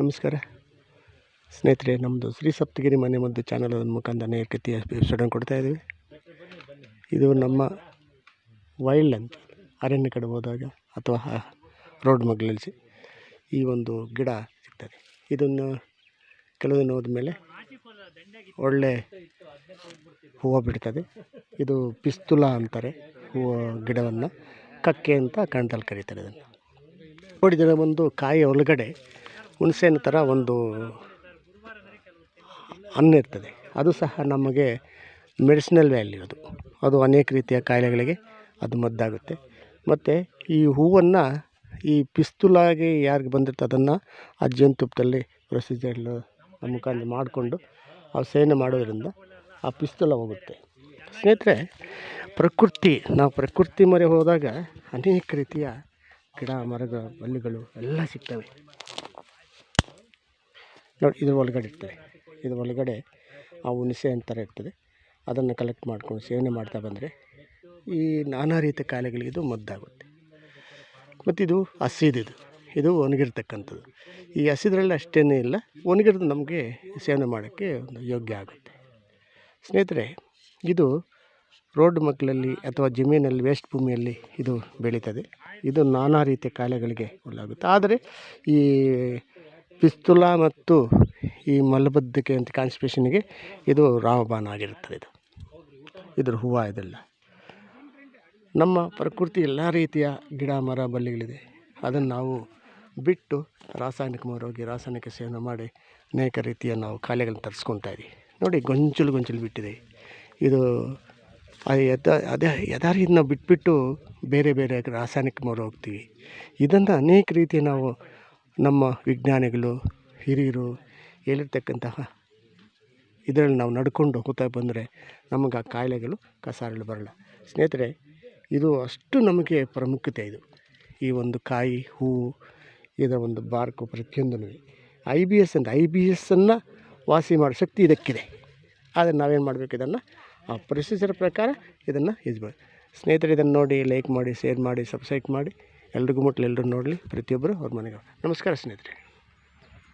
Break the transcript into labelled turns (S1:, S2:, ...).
S1: ನಮಸ್ಕಾರ. ಸ್ನೇಹಿತರೆ ನಮ್ಮದು ಶ್ರೀ ಸಪ್ತಗಿರಿ ಮನೆ ಮದ್ದು ಚಾನಲ್ ಮುಖಾಂತರ ರೀತಿಯ ಎಪಿಸೋಡನ್ನು ಕೊಡ್ತಾ ಇದ್ದೀವಿ. ಇದು ನಮ್ಮ ವೈಲ್ಡ್ ಅಂತ ಅರಣ್ಯ ಕಡೆ ಹೋದಾಗ ಅಥವಾ ರೋಡ್ ಮಗ್ಲಲ್ಲಿ ಈ ಒಂದು ಗಿಡ ಸಿಗ್ತದೆ. ಇದನ್ನು ಕೆಲವು ದಿನ ಹೋದ್ಮೇಲೆ ಒಳ್ಳೆ ಹೂವು ಬಿಡ್ತದೆ. ಇದು ಪಿಸ್ತುಲ ಅಂತಾರೆ, ಹೂವು ಗಿಡವನ್ನು ಕಕ್ಕೆ ಅಂತ ಕಣ್ತಲ್ಲಿ ಕರೀತಾರೆ ಇದನ್ನು. ನೋಡಿದರೆ ಒಂದು ಕಾಯಿ ಒಳಗಡೆ ಹುಣಸೆಹಣ್ಣು ಥರ ಒಂದು ಹಣ್ಣು ಇರ್ತದೆ. ಅದು ಸಹ ನಮಗೆ ಮೆಡಿಸಿನಲ್ ವ್ಯಾಲ್ಯೂ ಅದು. ಅದು ಅನೇಕ ರೀತಿಯ ಕಾಯಿಲೆಗಳಿಗೆ ಅದು ಮದ್ದಾಗುತ್ತೆ. ಮತ್ತು ಈ ಹೂವನ್ನು ಈ ಪಿಸ್ತುಲಾಗಿ ಯಾರಿಗೆ ಬಂದಿರ್ತದೆ ಅದನ್ನು ಆ ಜೇನುತುಪ್ಪದಲ್ಲಿ ಪ್ರೊಸೀಜರ್ ಮುಖಾಂತರ ಮಾಡಿಕೊಂಡು ಆ ಸೇವನೆ ಮಾಡೋದ್ರಿಂದ ಆ ಪಿಸ್ತುಲ ಹೋಗುತ್ತೆ. ಸ್ನೇಹಿತರೆ, ಪ್ರಕೃತಿ, ನಾವು ಪ್ರಕೃತಿ ಮೊರೆ ಹೋದಾಗ ಅನೇಕ ರೀತಿಯ ಗಿಡ ಮರಗಳು ಬಳ್ಳಿಗಳು ಎಲ್ಲ ಸಿಗ್ತವೆ. ನೋಡಿ, ಇದ್ರ ಒಳಗಡೆ ಇರ್ತದೆ ಇದ್ರ ಒಳಗಡೆ ಆ ಹುಣಸೆ ಹಣ್ಣು ಥರ ಇರ್ತದೆ. ಅದನ್ನು ಕಲೆಕ್ಟ್ ಮಾಡ್ಕೊಂಡು ಸೇವನೆ ಮಾಡ್ತಾ ಬಂದರೆ ಈ ನಾನಾ ರೀತಿಯ ಕಾಯಿಲೆಗಳಿಗೆ ಇದು ಮದ್ದಾಗುತ್ತೆ. ಮತ್ತು ಇದು ಹಸಿದಿದು ಇದು. ಒಣಗಿರ್ತಕ್ಕಂಥದ್ದು. ಈ ಹಸಿದ್ರಲ್ಲಿ ಅಷ್ಟೇನೂ ಇಲ್ಲ. ಒಣಗಿರೋದು ನಮಗೆ ಸೇವನೆ ಮಾಡೋಕ್ಕೆ ಒಂದು ಯೋಗ್ಯ ಆಗುತ್ತೆ. ಸ್ನೇಹಿತರೆ, ಇದು ರೋಡ್ ಮಕ್ಕಳಲ್ಲಿ ಅಥವಾ ಜಮೀನಲ್ಲಿ, ವೇಸ್ಟ್ ಭೂಮಿಯಲ್ಲಿ ಇದು ಬೆಳೀತದೆ. ಇದು ನಾನಾ ರೀತಿಯ ಕಾಯಿಲೆಗಳಿಗೆ ಒಳ್ಳಾಗುತ್ತೆ ಆದರೆ ಈ ಪಿಸ್ತುಲ ಮತ್ತು ಈ ಮಲಬದ್ಧಕ್ಕೆ ಅಂತ ಕಾನ್ಸ್ಟಿಪೇಷನ್ಗೆ ಇದು ರಾಮಬಾಣ ಆಗಿರುತ್ತದೆ ಇದು. ಇದ್ರ ಹೂವು ಇದೆಲ್ಲ. ನಮ್ಮ ಪ್ರಕೃತಿ ಎಲ್ಲ ರೀತಿಯ ಗಿಡ, ಮರ, ಬಳ್ಳಿಗಳಿದೆ. ಅದನ್ನು ನಾವು ಬಿಟ್ಟು ರಾಸಾಯನಿಕ ಹೋಗಿ ರಾಸಾಯನಿಕ ಸೇವನೆ ಮಾಡಿ ಅನೇಕ ರೀತಿಯ ನಾವು ಕಾಯಿಲೆಗಳನ್ನ ತರಿಸ್ಕೊತಾ ಇದ್ದೀವಿ ನೋಡಿ ಗೊಂಚಲು ಗೊಂಚಲು ಬಿಟ್ಟಿದೆ. ಇದು ಯಥ ಅದೇ ಯಥಾರೀತಿ ನಾವು ಬಿಟ್ಬಿಟ್ಟು ಬೇರೆ ಬೇರೆ ರಾಸಾಯನಿಕ ಮೊರೆ ಹೋಗ್ತೀವಿ. ಇದನ್ನು ಅನೇಕ ರೀತಿ ನಾವು ನಮ್ಮ ವಿಜ್ಞಾನಿಗಳು, ಹಿರಿಯರು ಹೇಳಿರ್ತಕ್ಕಂತಹ ಇದರಲ್ಲಿ ನಾವು ನಡ್ಕೊಂಡು ಹೋಗ್ತಾ ಬಂದರೆ ನಮಗೆ ಆ ಕಾಯಿಲೆಗಳು ಕಸಾರಲ್ಲಿ ಬರಲ್ಲ. ಸ್ನೇಹಿತರೆ, ಇದು ಅಷ್ಟು ನಮಗೆ ಪ್ರಾಮುಖ್ಯತೆ ಇದು. ಈ ಒಂದು ಕಾಯಿ ಹೂವು ಇದರ ಒಂದು ಬಾರ್ಕು ಪ್ರತಿಯೊಂದೂ ಐ ಬಿ ಎಸ್ ಅಂತ ಐ ಬಿ ಎಸ್ಸನ್ನು ವಾಸಿ ಮಾಡೋ ಶಕ್ತಿ ಇದಕ್ಕಿದೆ. ಆದರೆ ನಾವೇನು ಮಾಡಬೇಕು ಇದನ್ನು? ಆ ಪ್ರೊಸೀಜರ್ ಪ್ರಕಾರ ಇದನ್ನು ಮಾಡಿ. ಸ್ನೇಹಿತರೆ, ಇದನ್ನು ನೋಡಿ ಲೈಕ್ ಮಾಡಿ ಶೇರ್ ಮಾಡಿ ಸಬ್ಸ್ಕ್ರೈಬ್ ಮಾಡಿ. ಎಲ್ರಿಗೂ ಮುಟ್ಲಿ ಎಲ್ಲರೂ ನೋಡಲಿ ಪ್ರತಿಯೊಬ್ಬರು ಅವ್ರ ಮನೆಗೆ ನಮಸ್ಕಾರ ಸ್ನೇಹಿತರೆ.